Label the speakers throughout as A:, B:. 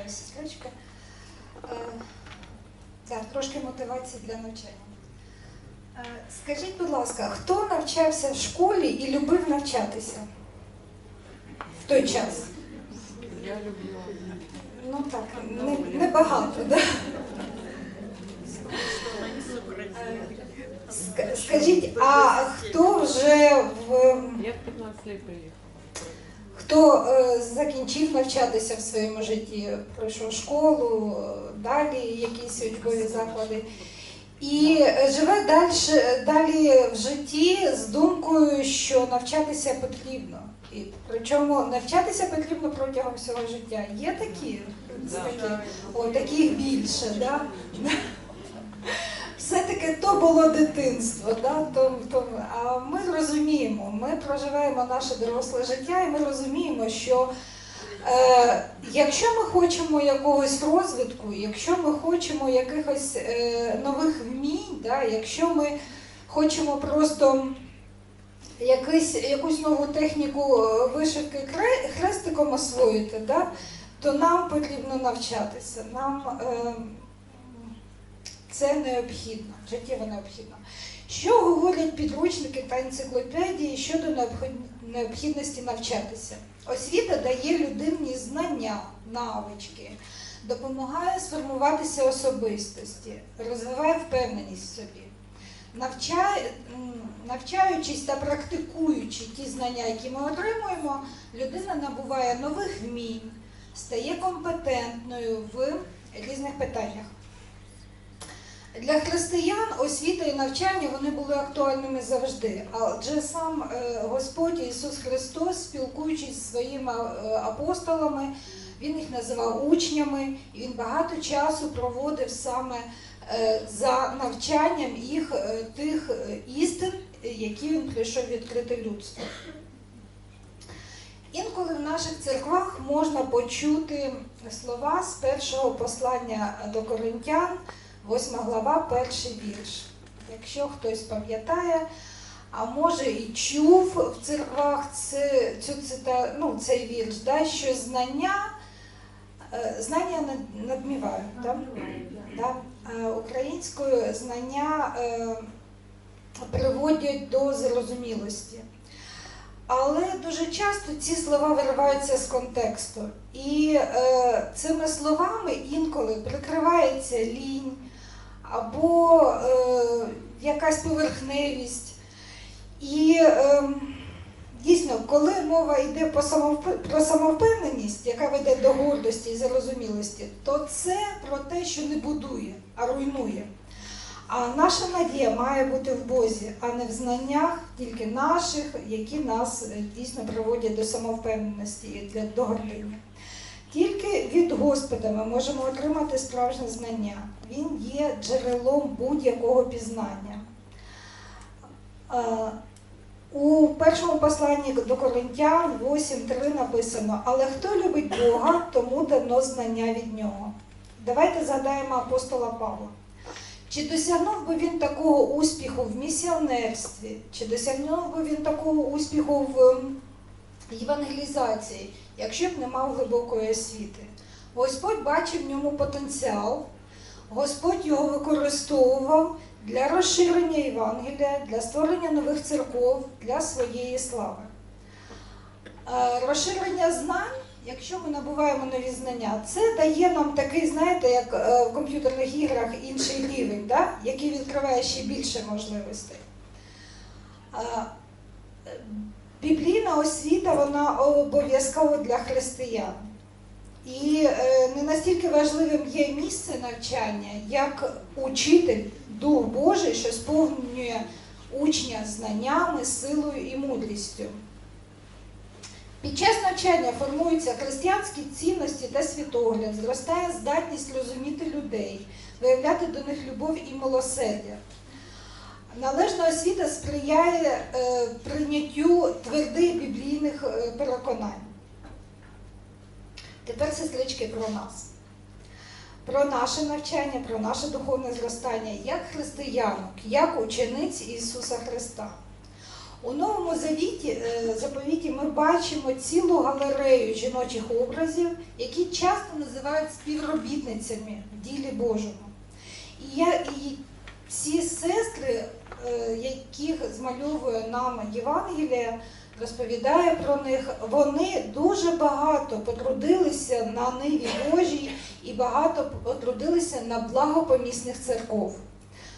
A: Вітаю, сестричка. Е, Так, трошки мотивації для навчання. Е, Скажіть, будь ласка, хто навчався в школі і любив навчатися в той час?
B: Я люблю.
A: Ну так, не, не да? Е, Скажіть, а хто вже в
B: Я в 15 лет приехала.
A: Хто е, закінчив навчатися в своєму житті, пройшов школу, е, далі якісь учбові заклади, і живе далі, далі в житті з думкою, що навчатися потрібно. І причому навчатися потрібно протягом всього життя. Є такі? Такі? О, таких більше, да? Все-таки то було дитинство, да? то, то, а ми розуміємо, ми проживаємо наше доросле життя, і ми розуміємо, що е, якщо ми хочемо якогось розвитку, якщо ми хочемо якихось е, нових вмінь, да? якщо ми хочемо просто якийсь, якусь нову техніку е, вишивки хрестиком освоїти, да? то нам потрібно навчатися. Нам, е, це необхідно, життєво необхідно. Що говорять підручники та енциклопедії щодо необхідності навчатися? Освіта дає людині знання, навички, допомагає сформуватися особистості, розвиває впевненість в собі. Навчає, навчаючись та практикуючи ті знання, які ми отримуємо, людина набуває нових вмінь, стає компетентною в різних питаннях. Для християн освіта і навчання вони були актуальними завжди. Адже сам е, Господь Ісус Христос, спілкуючись зі своїми е, апостолами, Він їх називав учнями, і Він багато часу проводив саме е, за навчанням їх тих істин, які він прийшов відкрити людству. Інколи в наших церквах можна почути слова з першого послання до коринтян, 8 глава, перший вірш. Якщо хтось пам'ятає, а може і чув в церквах це, цю цита, ну, цей вірш, да, що знання, е, знання надмівають. Да? Да? Е, Українською знання е, приводять до зрозумілості. Але дуже часто ці слова вириваються з контексту. І е, цими словами інколи прикривається лінь або е, якась поверхневість. І е, дійсно, коли мова йде по самовп- про самовпевненість, яка веде до гордості і зарозумілості, то це про те, що не будує, а руйнує. А наша надія має бути в Бозі, а не в знаннях тільки наших, які нас е, дійсно приводять до самовпевненості і до гордині. Тільки від Господа ми можемо отримати справжнє знання. Він є джерелом будь-якого пізнання. У першому посланні до Коринтян 8.3 написано: Але хто любить Бога, тому дано знання від нього. Давайте згадаємо апостола Павла. Чи досягнув би він такого успіху в місіонерстві, чи досягнув би він такого успіху в євангелізації, якщо б не мав глибокої освіти? Господь бачив в ньому потенціал, Господь його використовував для розширення Євангелія, для створення нових церков, для своєї слави. Е, Розширення знань, якщо ми набуваємо нові знання, це дає нам такий, знаєте, як е, в комп'ютерних іграх інший рівень, да? який відкриває ще більше можливостей. Біблійна освіта вона обов'язкова для християн. І е, не настільки важливим є місце навчання, як учитель, Дух Божий, що сповнює учня знаннями, силою і мудрістю. Під час навчання формуються християнські цінності та світогляд, зростає здатність розуміти людей, виявляти до них любов і милосердя. Належна освіта сприяє е, прийняттю твердих біблійних е, переконань. Тепер, сестрички, про нас. Про наше навчання, про наше духовне зростання як християнок, як учениць Ісуса Христа. У новому завіті, е, заповіті ми бачимо цілу галерею жіночих образів, які часто називають співробітницями в ділі Божому. І, я, і ці сестри, е, яких змальовує нам Євангелія, розповідає про них, вони дуже багато потрудилися на ниві Божій і багато потрудилися на благо помісних церков.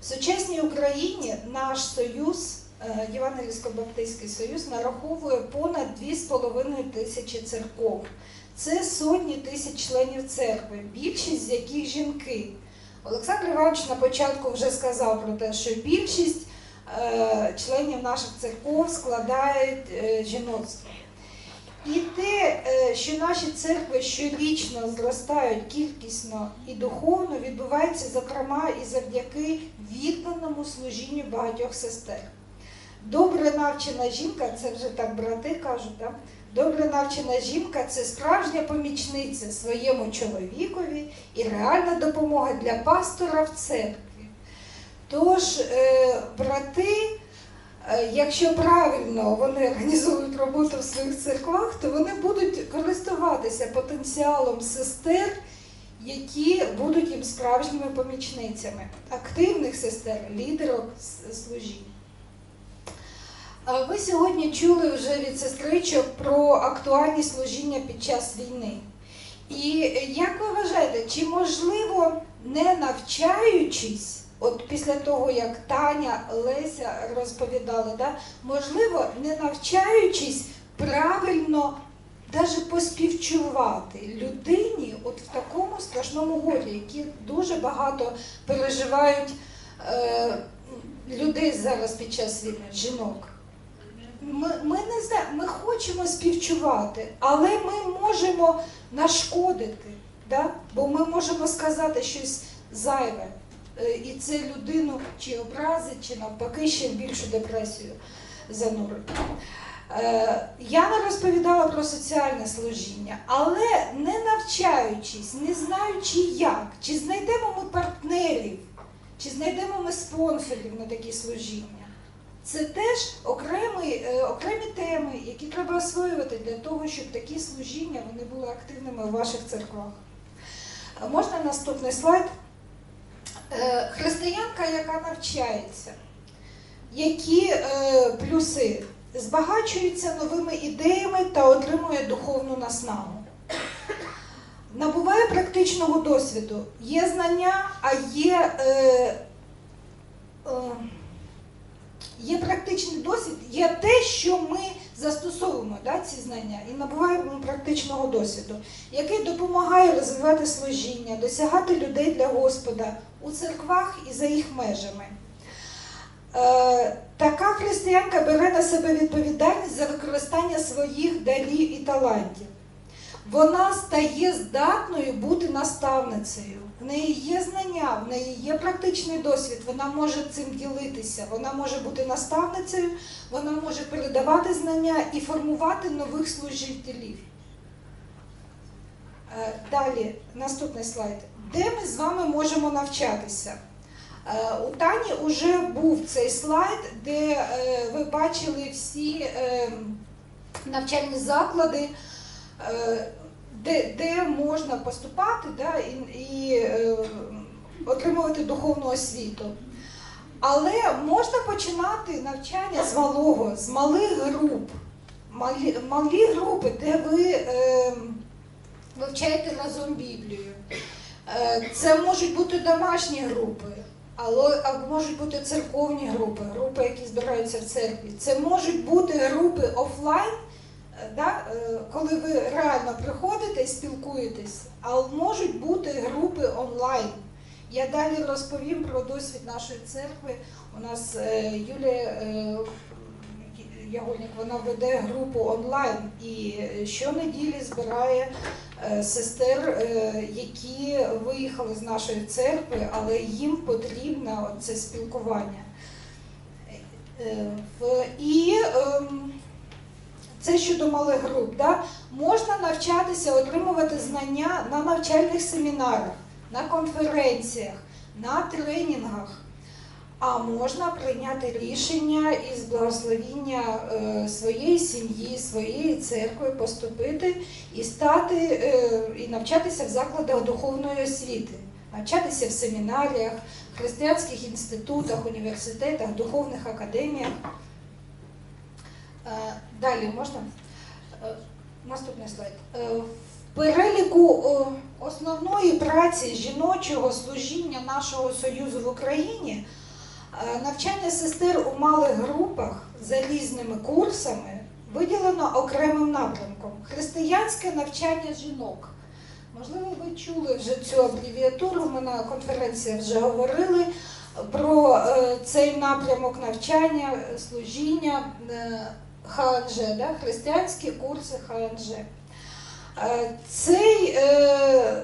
A: В сучасній Україні наш союз, е, Євангельсько-Баптистський союз, нараховує понад 2,5 тисячі церков. Це сотні тисяч членів церкви, більшість з яких жінки. Олександр Іванович на початку вже сказав про те, що більшість е, членів наших церков складають е, жіноцтво. І те, е, що наші церкви щорічно зростають кількісно і духовно, відбувається зокрема і завдяки відданому служінню багатьох сестер. Добре навчена жінка, це вже так брати кажуть, так? Добре навчена жінка це справжня помічниця своєму чоловікові і реальна допомога для пастора в церкві. Тож, е, брати, е, якщо правильно вони організують роботу в своїх церквах, то вони будуть користуватися потенціалом сестер, які будуть їм справжніми помічницями, активних сестер, лідерок служінь. Ви сьогодні чули вже від сестричок про актуальні служіння під час війни. І як ви вважаєте, чи можливо, не навчаючись, от після того, як Таня, Леся розповідали, да, можливо, не навчаючись правильно навіть поспівчувати людині от в такому страшному горі, які дуже багато переживають е, людей зараз під час війни, жінок. Ми, ми не знаємо, ми хочемо співчувати, але ми можемо нашкодити, да? бо ми можемо сказати щось зайве. Е, І це людину чи образить, чи навпаки ще більшу депресію занурить. Е, Яна розповідала про соціальне служіння, але не навчаючись, не знаючи як, чи знайдемо ми партнерів, чи знайдемо ми спонсорів на такі служіння. Це теж окремі, е, окремі теми, які треба освоювати для того, щоб такі служіння вони були активними у ваших церквах. Можна наступний слайд? Е, Християнка, яка навчається, які е, плюси збагачується новими ідеями та отримує духовну наснагу. Набуває практичного досвіду. Є знання, а є, е, е, є практичний досвід, є те, що ми застосовуємо да, ці знання і набуваємо практичного досвіду, який допомагає розвивати служіння, досягати людей для Господа у церквах і за їх межами. Е, така християнка бере на себе відповідальність за використання своїх дарів і талантів. Вона стає здатною бути наставницею. В неї є знання, в неї є практичний досвід, вона може цим ділитися, вона може бути наставницею, вона може передавати знання і формувати нових служителів. Е, Далі, наступний слайд. Де ми з вами можемо навчатися? Е, У Тані вже був цей слайд, де е, ви бачили всі навчальні заклади, де, де можна поступати да, і, і е, отримувати духовну освіту. Але можна починати навчання з малого, з малих груп. Малі, малі групи, де ви е, вивчаєте разом Біблію. Е, Це можуть бути домашні групи, але можуть бути церковні групи, групи, які збираються в церкві. Це можуть бути групи офлайн, да, е, коли ви реально приходите і спілкуєтесь, а можуть бути групи онлайн. Я далі розповім про досвід нашої церкви. У нас е, Юлія е, Ягольник, вона веде групу онлайн і щонеділі збирає сестер, які виїхали з нашої церкви, але їм потрібно це спілкування. І ем, це щодо малих груп. Да? Можна навчатися, отримувати знання на навчальних семінарах, на конференціях, на тренінгах. а можна прийняти рішення із благословіння е, своєї сім'ї, своєї церкви, поступити і стати е, і навчатися в закладах духовної освіти, навчатися в семінаріях, християнських інститутах, університетах, духовних академіях. Далі можна? Е, Наступний слайд. Е, В переліку е, основної праці жіночого служіння нашого союзу в Україні навчання сестер у малих групах за різними курсами виділено окремим напрямком християнське навчання жінок. Можливо, ви чули вже цю абревіатуру. Ми на конференції вже говорили про цей напрямок навчання, служіння ХНЖ, да? християнські курси ХНЖ. Е, Цей, е,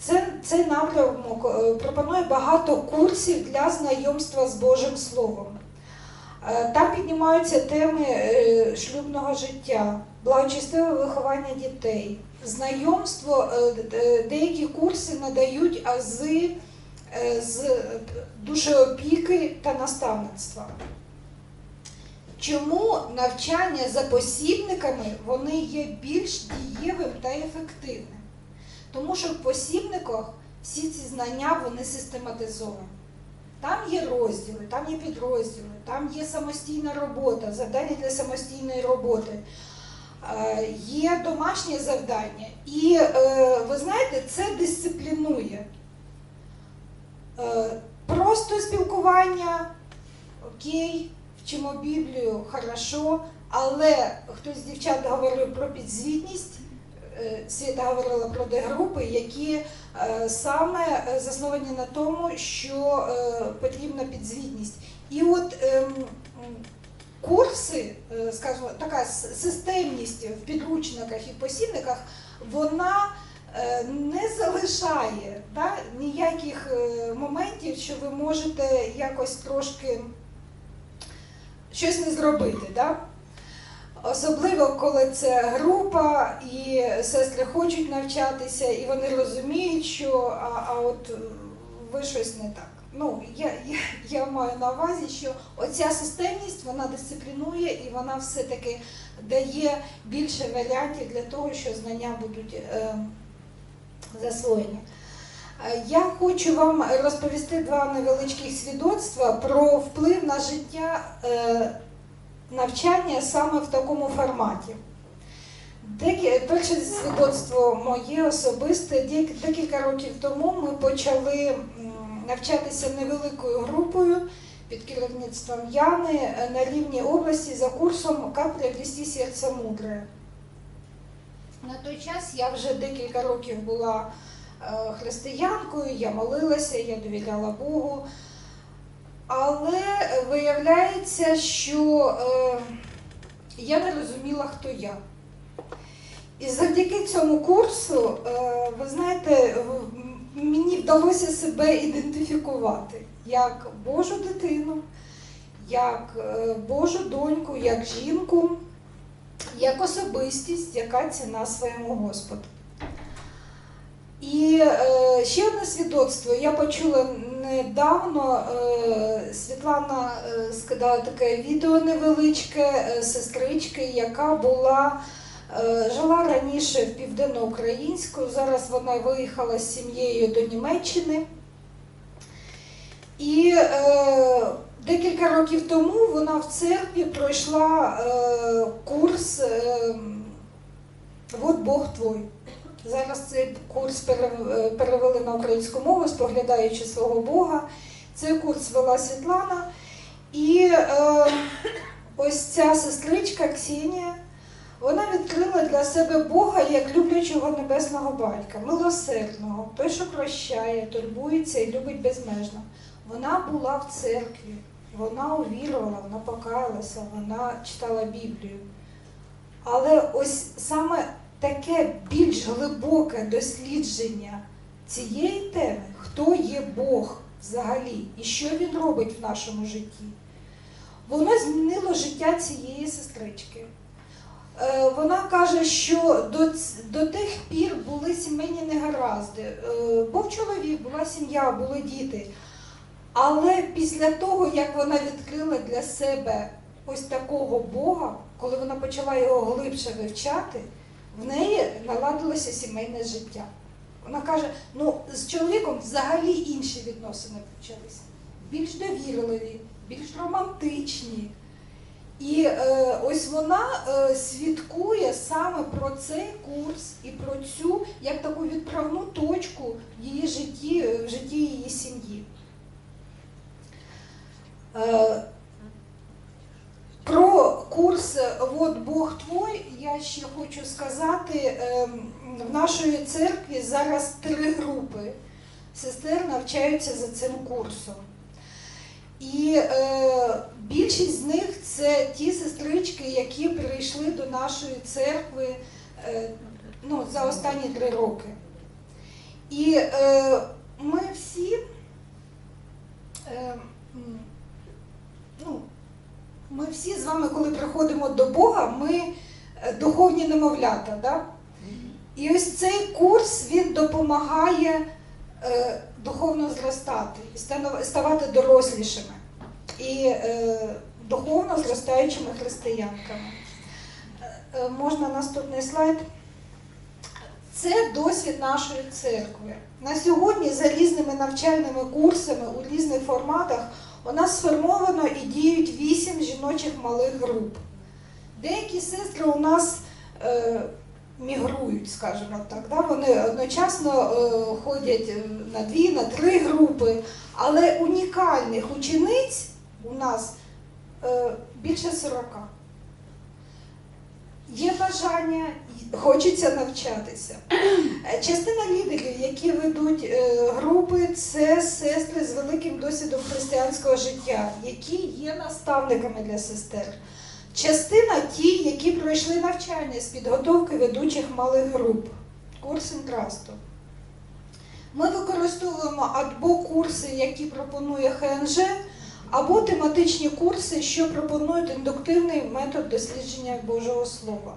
A: це, цей напрямок е, пропонує багато курсів для знайомства з Божим Словом. Там піднімаються теми шлюбного життя, благочестиве виховання дітей, знайомство, деякі курси надають ази з душеопіки та наставництва. Чому навчання за посібниками вони є більш дієвим та ефективним? Тому що в посібниках всі ці знання вони систематизовані. Там є розділи, там є підрозділи, там є самостійна робота, завдання для самостійної роботи, е, є домашнє завдання. І е, ви знаєте, це дисциплінує. Е, Просто спілкування, окей, вчимо Біблію, хорошо, але хтось з дівчат говорив про підзвітність. е, Світа говорила про де-групи, які е, саме е, засновані на тому, що потрібна підзвітність. І от ем, курси, скажімо, така системність в підручниках і посібниках, вона не залишає да, ніяких моментів, що ви можете якось трошки щось не зробити. Да? Особливо, коли це група, і сестри хочуть навчатися, і вони розуміють, що а, а от ви щось не так. Ну, я, я, я маю на увазі, що оця системність вона дисциплінує і вона все-таки дає більше варіантів для того, що знання будуть е, засвоєні. Е, Я хочу вам розповісти два невеличких свідоцтва про вплив на життя е, навчання саме в такому форматі. Перше свідоцтво моє особисте. Декілька років тому ми почали навчатися невеликою групою під керівництвом Яни е, на рівні області за курсом «Капля лісі серця мудре». На той час я вже декілька років була християнкою, я молилася, я довіряла Богу. Але виявляється, що е, я не розуміла, хто я. І завдяки цьому курсу, е, ви знаєте, мені вдалося себе ідентифікувати як Божу дитину, як е, Божу доньку, як жінку, як особистість, яка ціна своєму Господу. І е, ще одне свідоцтво. Я почула недавно. Е, Світлана е, скидала таке відео невеличке е, сестрички, яка була е, жила раніше в південноукраїнську. Зараз вона виїхала з сім'єю до Німеччини. І е, декілька років тому вона в церкві пройшла е, курс е, Вот Бог твой. Зараз цей курс е, перевели на українську мову, споглядаючи свого Бога. Цей курс вела Світлана. І е, ось ця сестричка Ксенія, вона відкрила для себе Бога як люблячого небесного батька, милосердного, той, що прощає, турбується і любить безмежно. Вона була в церкві, вона увірувала, вона покаялася, вона читала Біблію. Але ось саме таке більш глибоке дослідження цієї теми, хто є Бог взагалі і що він робить в нашому житті, воно змінило життя цієї сестрички. Е, Вона каже, що до, до тих пір були сімейні негаразди. Е, Був чоловік, була сім'я, були діти. Але після того, як вона відкрила для себе ось такого Бога, коли вона почала його глибше вивчати, в неї наладилося сімейне життя. Вона каже: ну з чоловіком взагалі інші відносини почалися. Більш довірливі, більш романтичні. І е, ось вона е, свідкує саме про цей курс і про цю як таку відправну точку в її житті, в житті її сім'ї. Е, про курс «Вот Бог твой» я ще хочу сказати. ем, В нашої церкві зараз три групи сестер навчаються за цим курсом. І е, більшість з них це ті сестрички, які прийшли до нашої церкви е, ну, за останні три роки. І е, ми всі, е, ну, ми всі з вами, коли приходимо до Бога, ми духовні немовлята. Да? І ось цей курс він допомагає е, духовно зростати ставати дорослішими і е, духовно зростаючими християнками. Е, е, можна наступний слайд. Це досвід нашої церкви. На сьогодні за різними навчальними курсами у різних форматах у нас сформовано і діють вісім жіночих малих груп. Деякі сестри у нас е, мігрують, скажімо так. Да? Вони одночасно е, ходять е, на дві, на три групи, але унікальних учениць у нас е, більше 40. Є бажання, хочеться навчатися. Е, Частина лідерів, які ведуть е, групи, це сестри з великим досвідом християнського життя, які є наставниками для сестер. Частина ті, які пройшли навчання з підготовки ведучих малих груп, курс інтрасту. Ми використовуємо або курси, які пропонує ХНЖ, або тематичні курси, що пропонують індуктивний метод дослідження Божого Слова.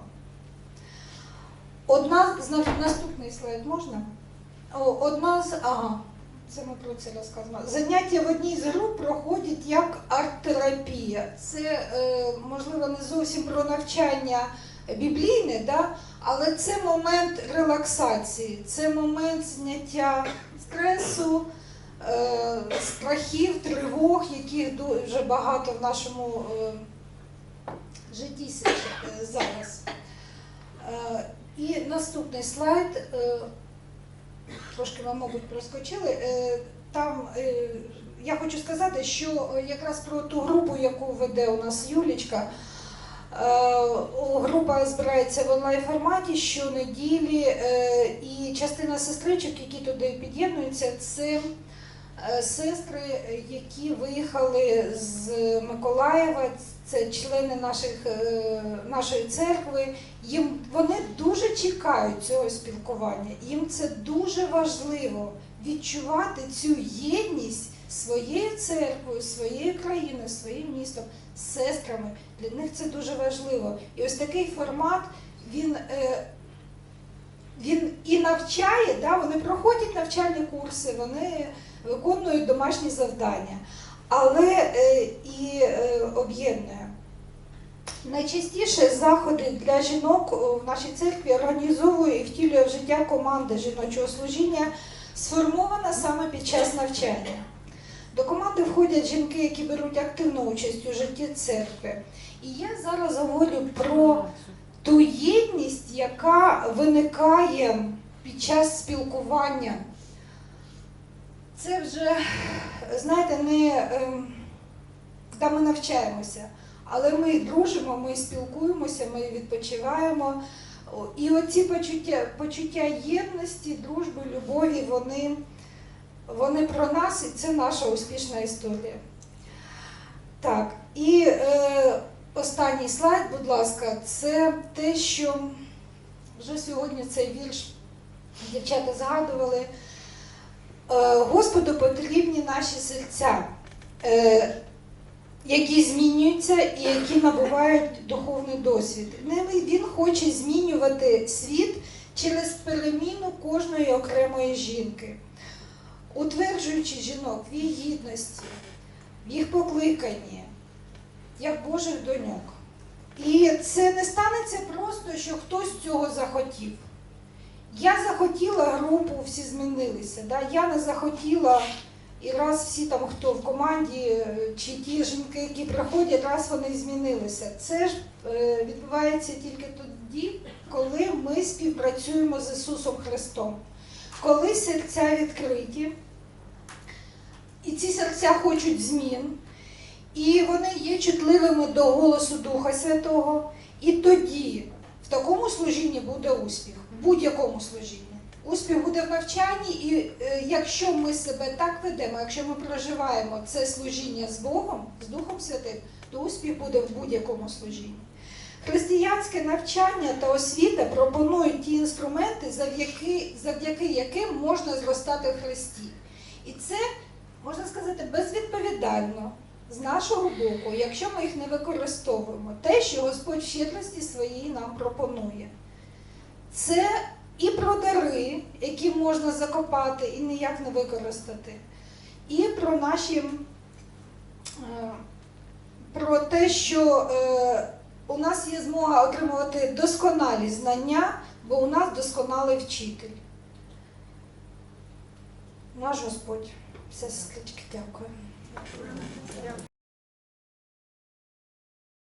A: Одна з наступний слайд можна? Одна з ага, це ми про це розказуємо. Заняття в одній з груп проходять як арт-терапія. Це е, можливо не зовсім про навчання біблійне, да? але це момент релаксації, це момент зняття стресу, е, страхів, тривог, яких дуже багато в нашому е, житті зараз. І наступний слайд. Трошки вам, мабуть, проскочили. Е, Там е, я хочу сказати, що е, якраз про ту групу, яку веде у нас Юлічка, група збирається в онлайн форматі щонеділі, і частина сестричок, які туди під'єднуються, це сестри, е, які виїхали з Миколаєва, це члени наших, е, нашої церкви. Їм вони дуже чекають цього спілкування. Їм це дуже важливо відчувати цю єдність своєю церквою, своєю країною, своїм містом, сестрами. Для них це дуже важливо. І ось такий формат він. е, він і навчає, да, вони проходять навчальні курси, вони виконують домашні завдання, але е, і е, об'єднує. Найчастіше заходи для жінок о, в нашій церкві організовує і втілює в життя команда жіночого служіння, сформована саме під час навчання. До команди входять жінки, які беруть активну участь у житті церкви. І я зараз говорю про ту єдність, яка виникає під час спілкування. Це вже, знаєте, не ем, де ми навчаємося, але ми дружимо, ми спілкуємося, ми відпочиваємо. І оці почуття, почуття єдності, дружби, любові, вони, вони про нас, і це наша успішна історія. Так, і е, останній слайд, будь ласка, це те, що вже сьогодні цей вірш дівчата згадували. Е, Господу потрібні наші серця, е, які змінюються і які набувають духовний досвід. Він хоче змінювати світ через переміну кожної окремої жінки. утверджуючи жінок в їх гідності, в їх покликанні, як Божих доньок. І це не станеться просто, що хтось цього захотів. Я захотіла групу, всі змінилися. Да? Я не захотіла, і раз всі там, хто в команді, е, чи ті жінки, які приходять, раз вони змінилися. Це ж е, відбувається тільки тоді, коли ми співпрацюємо з Ісусом Христом. Коли серця відкриті, і ці серця хочуть змін, і вони є чутливими до голосу Духа Святого, і тоді в такому служінні буде успіх, в будь-якому служінні. Успіх буде в навчанні, і е, якщо ми себе так ведемо, якщо ми проживаємо це служіння з Богом, з Духом Святим, то успіх буде в будь-якому служінні. Християнське навчання та освіта пропонують ті інструменти, завдяки, завдяки яким можна зростати в Христі. І це, можна сказати, безвідповідально з нашого боку, якщо ми їх не використовуємо. Те, що Господь в щедрості своїй нам пропонує. Це і про дари, які можна закопати і ніяк не використати, і про наші е, про те, що е, у нас є змога отримувати досконалі знання, бо у нас досконалий вчитель. Наш Господь. Все, сестрички, дякую.